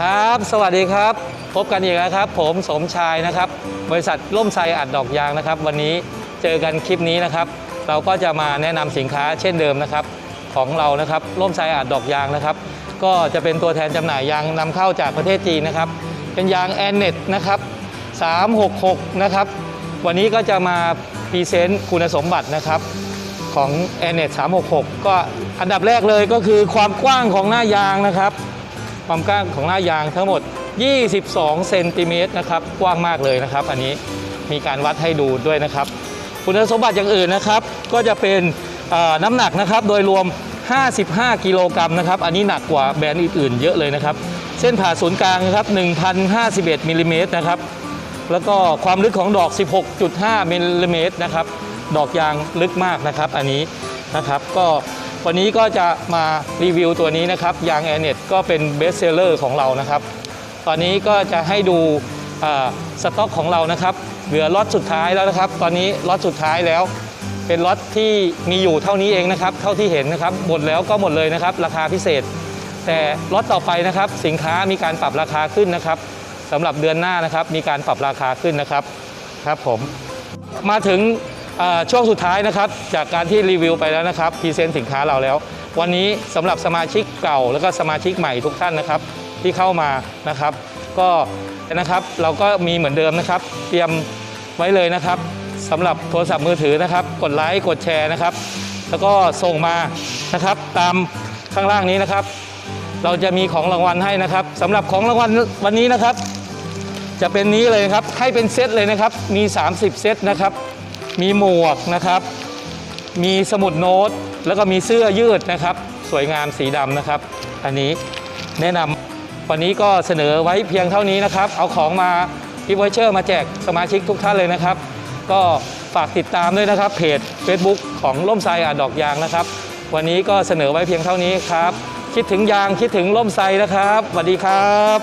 ครับ สวัสดีครับ พบกันอีกแล้วครับ ผมสมชายนะครับ บริษัทล่มไซอัดดอกยางนะครับ วันนี้เจอกันคลิปนี้นะครับ เราก็จะมาแนะนำสินค้าเช่นเดิมนะครับ ของเรานะครับล่มไซอัดดอกยางนะครับ ก็จะเป็นตัวแทนจำหน่ายยางนำเข้าจากประเทศจีนนะครับ เป็นยางแอนเน็ตนะครับ366 นะครับ วันนี้ก็จะมาพรีเซนต์คุณสมบัตินะครับของ a n e t 366 ก็อันดับแรกเลยก็คือความกว้างของหน้ายางนะครับ ความกว้างของหน้ายางทั้งหมด 22 เซนติเมตรนะครับ กว้างมากเลยนะครับ อันนี้มีการวัดให้ดูด้วยนะครับ คุณสมบัติอย่างอื่นนะครับ ก็จะเป็นน้ำหนักนะครับ โดยรวม 55 กิโลกรัมนะครับ อันนี้หนักกว่าแบรนด์อื่นๆ เยอะเลยนะครับ เส้นผ่าศูนย์กลางนะครับ 1,051มิลลิเมตรนะครับ แล้วก็ความลึกของดอก 16.5มิลลิเมตรนะครับ ดอกยางลึกมากนะครับ อันนี้นะครับ ก็ วันนี้ก็จะมารีวิวตัวนี้นะครับยางแอร์เน็ตก็เป็นเบสเซลเลอร์ของเรานะครับ ตอนนี้ก็จะให้ดูสต็อกของเรานะครับ เหลือล็อตสุดท้ายแล้วนะครับ ตอนนี้ล็อตสุดท้ายแล้ว เป็นล็อตที่มีอยู่เท่านี้เองนะครับ เท่าที่เห็นนะครับ หมดแล้วก็หมดเลยนะครับ ราคาพิเศษ แต่ล็อตต่อไปนะครับ สินค้ามีการปรับราคาขึ้นนะครับสำหรับเดือนหน้านะครับ มีการปรับราคาขึ้นนะครับ ครับผม มาถึง ช่วงสุดท้ายนะครับจากการที่รีวิวไปแล้วนะครับพรีเซนต์สินค้าเราแล้ว วันนี้สำหรับสมาชิกเก่า แล้วก็สมาชิกใหม่ทุกท่านนะครับ ที่เข้ามานะครับ ก็นะครับเราก็มีเหมือนเดิมนะครับ เตรียมไว้เลยนะครับสำหรับโทรศัพท์มือถือนะครับ กดไลค์กดแชร์นะครับ แล้วก็ส่งมานะครับตามข้างล่างนี้นะครับ เราจะมีของรางวัลให้นะครับสำหรับของรางวัลวันนี้นะครับ จะเป็นนี้เลยครับให้เป็นเซตเลยนะครับมี 30 เซตนะครับ มีหมวกนะครับ มีสมุดโน้ต แล้วก็มีเสื้อยืดนะครับ สวยงามสีดำนะครับ อันนี้แนะนำวันนี้ก็เสนอไว้เพียงเท่านี้นะครับ เอาของมาพิวเชอร์มาแจกสมาชิกทุกท่านเลยนะครับ ก็ฝากติดตามด้วยนะครับ เพจ Facebook ของล่มไซอาดดอกยางนะครับ วันนี้ก็เสนอไว้เพียงเท่านี้ครับ คิดถึงยางคิดถึงล่มไซนะครับสวัสดีครับ